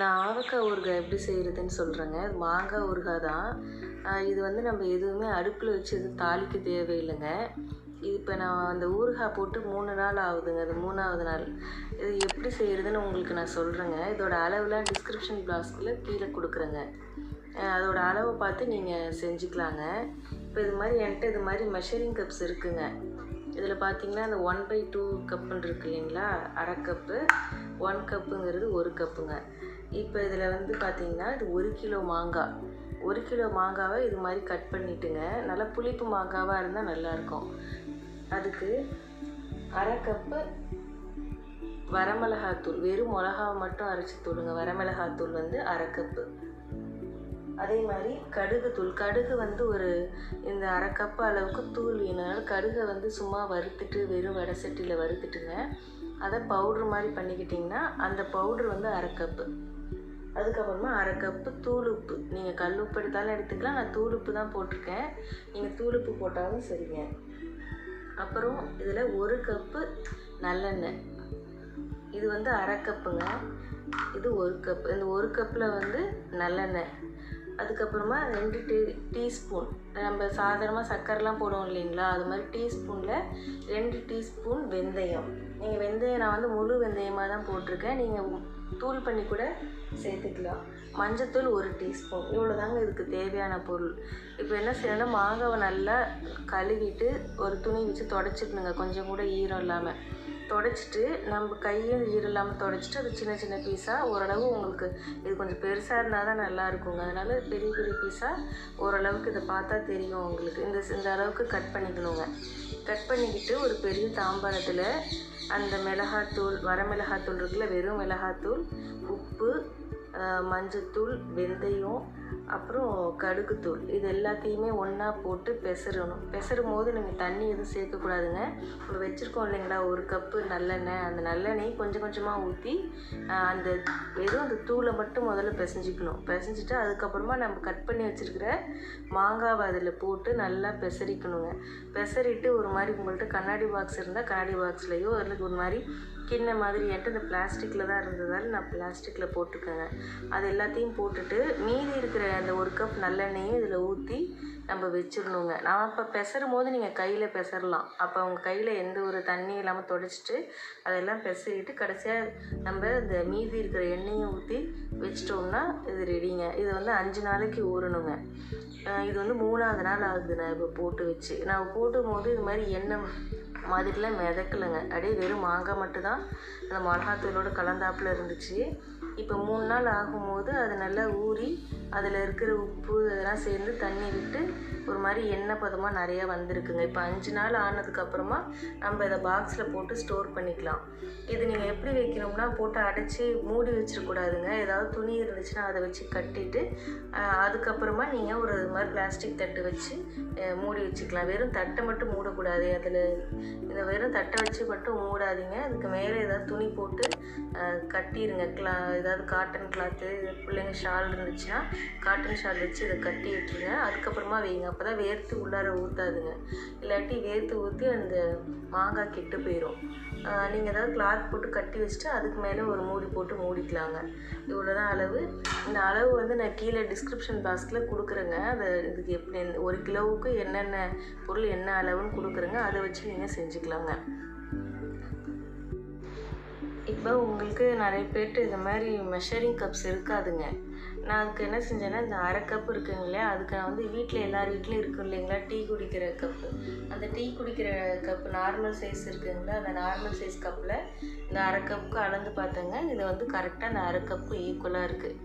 நான் ஆவக்காய் ஊறுகாய் எப்படி செய்கிறதுன்னு சொல்கிறேங்க இது மாங்காய் ஊறுகாய் தான். இது வந்து நம்ம எதுவுமே அடுப்பில் வச்சு எதுவும் தாளிக்க தேவையில்லைங்க. இது இப்போ நான் அந்த ஊறுகாய் போட்டு மூணு நாள் ஆகுதுங்க. அது மூணாவது நாள். இது எப்படி செய்கிறதுன்னு உங்களுக்கு நான் சொல்கிறேங்க இதோட அளவுலாம் டிஸ்கிரிப்ஷன் பாக்ஸில் கீழே கொடுக்குறேங்க. அதோடய அதோட அளவை பார்த்து நீங்கள் செஞ்சுக்கலாங்க. இப்போ இது மாதிரி என்கிட்ட இது மாதிரி மெஷரிங் கப்ஸ் இருக்குங்க. இதில் பார்த்தீங்கன்னா அந்த ஒன் பை டூ கப்புன்னு இருக்கு இல்லைங்களா? அரை கப்பு ஒன் கப்புங்கிறது ஒரு கப்புங்க இப்போ இதில் வந்து பார்த்தீங்கன்னா இது ஒரு கிலோ மாங்காய். ஒரு கிலோ மாங்காவை இது மாதிரி கட் பண்ணிட்டுங்க. நல்லா புளிப்பு மாங்காவாக இருந்தால் நல்லாயிருக்கும். அதுக்கு அரை கப்பு வரமிளகாத்தூள் வெறும் மிளகாவை மட்டும் அரைச்சி தூளுங்க வரமிளகாத்தூள் வந்து அரை கப்பு அதே மாதிரி கடுகு தூள். கடுகு வந்து ஒரு இந்த அரை கப் அளவுக்கு தூள் வேணுனால கடுகை வந்து சும்மா வறுத்துட்டு வெறும் வடை சட்டியில் வறுத்துட்டுங்க. அதை பவுட்ரு மாதிரி பண்ணிக்கிட்டிங்கன்னா அந்த பவுட்ரு வந்து அரை கப்பு அதுக்கப்புறமா அரை கப்பு தூள் உப்பு. நீங்கள் கல் உப்பு எடுத்தாலும் எடுத்துக்கலாம். நான் தூள் உப்பு தான் போட்டிருக்கேன். நீங்கள் தூள் உப்பு போட்டாலும் சரிங்க. அப்புறம் இதில் ஒரு கப்பு நல்லெண்ணெய். இது வந்து அரை கப்புங்க இது ஒரு கப் இந்த ஒரு கப்பில் வந்து நல்லெண்ணெய். அதுக்கப்புறமா ரெண்டு டீ டீஸ்பூன். நம்ம சாதாரணமாக சர்க்கரைலாம் போடுவோம் இல்லைங்களா? அது மாதிரி டீஸ்பூனில் ரெண்டு டீஸ்பூன் வெந்தயம். நீங்கள் வெந்தயம் நான் வந்து முழு வெந்தயமாக தான் போட்டிருக்கேன். நீங்கள் தூள் பண்ணி கூட சேர்த்துக்கலாம். மஞ்சத்தூள் ஒரு டீஸ்பூன். இவ்வளோ தாங்க இதுக்கு தேவையான பொருள். இப்போ என்ன செய்யணும் மாங்காவை நல்லா கழுவிட்டு ஒரு துணி வச்சு தொடச்சிக்கணுங்க கொஞ்சம் கூட ஈரம் இல்லாமல் தொடச்சிட்டு நம்ம கையும் ஈரம் இல்லாமல் தொடச்சிட்டு அது சின்ன சின்ன பீஸாக ஓரளவு உங்களுக்கு இது கொஞ்சம் பெருசாக இருந்தால் தான் நல்லா இருக்குங்க. அதனால் பெரிய பெரிய பீஸாக ஓரளவுக்கு இதை பார்த்தா தெரியும் உங்களுக்கு. இந்த இந்த அளவுக்கு கட் பண்ணிக்கணுங்க. கட் பண்ணிக்கிட்டு ஒரு பெரிய தாம்பாளத்தில் அந்த மிளகாத்தூள் வர மிளகாத்தூள் இருக்குல்ல வெறும் மிளகாத்தூள் உப்பு மஞ்சத்தூள் வெந்தயம் அப்புறம் கடுகுத்தூள் இது எல்லாத்தையுமே ஒன்றா போட்டு பெசரணும். பெசரும் போது நீங்கள் தண்ணி எதுவும் சேர்க்கக்கூடாதுங்க. இப்போ வச்சுருக்கோம் இல்லைங்களா ஒரு கப்பு நல்லெண்ணெய். அந்த நல்லெண்ணெய் கொஞ்சம் கொஞ்சமாக ஊற்றி அந்த வெறும் அந்த தூளை மட்டும் முதல்ல பிசைஞ்சிக்கணும். பிசைஞ்சிட்டு அதுக்கப்புறமா நம்ம கட் பண்ணி வச்சுருக்கிற மாங்காவை அதில் போட்டு நல்லா பெசரிக்கணுங்க. பெசரிட்டு ஒரு மாதிரி உங்கள்கிட்ட கண்ணாடி பாக்ஸ் இருந்தால் கண்ணாடி பாக்ஸ்லேயோ இல்லை ஒரு மாதிரி கிண்ண மாதிரி என்கிட்ட இந்த பிளாஸ்டிக்கில் தான் இருந்ததால் நான் பிளாஸ்டிக்கில் போட்டிருக்கேங்க அது எல்லாத்தையும் போட்டுட்டு மீதி இருக்கிற அந்த ஒரு கப் நல்லெண்ணெயும் இதில் ஊற்றி நம்ம வச்சிடணுங்க. நான் இப்போ பெசரும் போது நீங்கள் கையில் பெசரலாம். அப்போ உங்கள் கையில் எந்த ஒரு தண்ணி இல்லாமல் தொடச்சிட்டு அதெல்லாம் பெசரிட்டு கடைசியாக நம்ம இந்த மீதி இருக்கிற எண்ணெயும் ஊற்றி வச்சிட்டோம்னா இது ரெடிங்க இது வந்து அஞ்சு நாளைக்கு ஊறணுங்க. இது வந்து மூணாவது நாள் ஆகுது நான் இப்போ போட்டு வச்சு. நான் போட்டும் போது இது மாதிரி எண்ணெய் மாதிரிலாம் மிதக்கலைங்க. அப்படியே வெறும் மாங்காய் மட்டும்தான். அந்த மிளகாத்தூளோட கலந்தாப்புல இருந்துச்சு. இப்போ மூணு நாள் ஆகும்போது அது நல்லா ஊறி அதில் இருக்கிற உப்பு இதெல்லாம் சேர்ந்து தண்ணி விட்டு ஒரு மாதிரி எண்ணெய் பதமாக நிறையா வந்திருக்குங்க. இப்போ அஞ்சு நாள் ஆனதுக்கப்புறமா நம்ம இதை பாக்ஸில் போட்டு ஸ்டோர் பண்ணிக்கலாம். இது நீங்கள் எப்படி வைக்கணும்னா போட்டு அடைச்சி மூடி வச்சிடக்கூடாதுங்க. ஏதாவது துணி இருந்துச்சுன்னா அதை வச்சு கட்டிட்டு அதுக்கப்புறமா நீங்கள் ஒரு இது மாதிரி பிளாஸ்டிக் தட்டு வச்சு மூடி வச்சுக்கலாம். வெறும் தட்டை மட்டும் மூடக்கூடாது. அதில் இந்த வெறும் தட்டை வச்சு மட்டும் மூடாதீங்க. அதுக்கு மேலே ஏதாவது துணி போட்டு கட்டிடுங்க கிளா ஏதாவது காட்டன் கிளாத்து பிள்ளைங்க ஷால் இருந்துச்சுன்னா காட்டன் ஷால் வச்சு இதை கட்டி விட்டுருங்க. அதுக்கப்புறமா வைங்க அப்போ தான் வேர்த்து உள்ளார ஊற்றாதுங்க இல்லாட்டி வேர்த்து ஊற்றி அந்த மாங்காய் கெட்டு போயிடும் நீங்கள் ஏதாவது கிளாத் போட்டு கட்டி வச்சுட்டு அதுக்கு மேலே ஒரு மூடி போட்டு மூடிக்கலாங்க. இவ்வளோ தான் அளவு. இந்த அளவு வந்து நான் கீழே டிஸ்கிரிப்ஷன் பாக்ஸில் கொடுக்குறேங்க. அதை இதுக்கு எப்படி ஒரு கிலோவுக்கு என்னென்ன பொருள் என்ன அளவுன்னு கொடுக்குறேங்க. அதை வச்சு நீங்கள் செஞ்சுக்கலாங்க. இப்போ உங்களுக்கு நிறைய பேர்ட்டு இந்த மாதிரி மெஷரிங் கப்ஸ் இருக்காதுங்க. நான் அதுக்கு என்ன செஞ்சேன்னா இந்த அரை கப் இருக்குங்க இல்லையா? அதுக்கு நான் வந்து வீட்டில் எல்லார் வீட்லேயும் இருக்கும் இல்லைங்களா? டீ குடிக்கிற கப்பு அந்த டீ குடிக்கிற கப்பு நார்மல் சைஸ் இருக்குங்களா? அந்த நார்மல் சைஸ் கப்பில் இந்த அரை கப்புக்கு அளந்து பார்த்தேங்க இது வந்து கரெக்டாக அந்த அரை கப்பு ஈக்குவலாக இருக்குது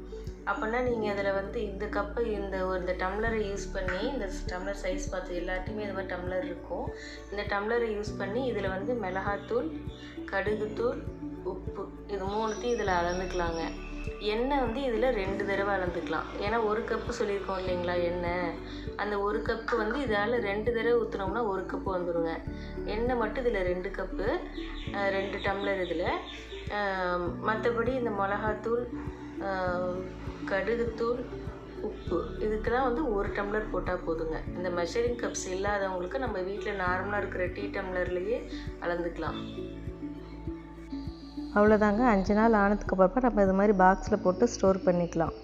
அப்போனா நீங்கள் அதில் வந்து இந்த கப்பு இந்த ஒரு இந்த டம்ளரை யூஸ் பண்ணி இந்த டம்ளர் சைஸ் பார்த்து எல்லாத்தையுமே இது மாதிரி டம்ளர் இருக்கும். இந்த டம்ளரை யூஸ் பண்ணி இதில் வந்து மிளகாத்தூள் கடுகுத்தூள் உப்பு. இது மூணுத்தையும் இதில் அளந்துக்கலாங்க. எண்ணெய் வந்து இதில் ரெண்டு தடவை அளந்துக்கலாம். ஏன்னா ஒரு கப்பு சொல்லியிருக்கோம் இல்லைங்களா எண்ணெய். அந்த ஒரு கப்பு வந்து இதால் ரெண்டு தடவை ஊற்றுனோம்னா ஒரு கப்பு வந்துடுங்க எண்ணெய் மட்டும் இதில் ரெண்டு கப்பு ரெண்டு டம்ளர் இதில். மற்றபடி இந்த மிளகாத்தூள் கடுகுத்தூள் உப்பு. இதுக்கெல்லாம் வந்து ஒரு டம்ளர் போட்டால் போதுங்க. இந்த மெஷரிங் கப்ஸ் இல்லாதவங்களுக்கு நம்ம வீட்டில் நார்மலாக இருக்கிற டீ டம்ளர்லேயே அளந்துக்கலாம். அவ்வளோதாங்க அஞ்சு நாள் ஆனதுக்கு அப்புறமா நம்ம இது மாதிரி பாக்ஸில் போட்டு ஸ்டோர் பண்ணிக்கலாம்.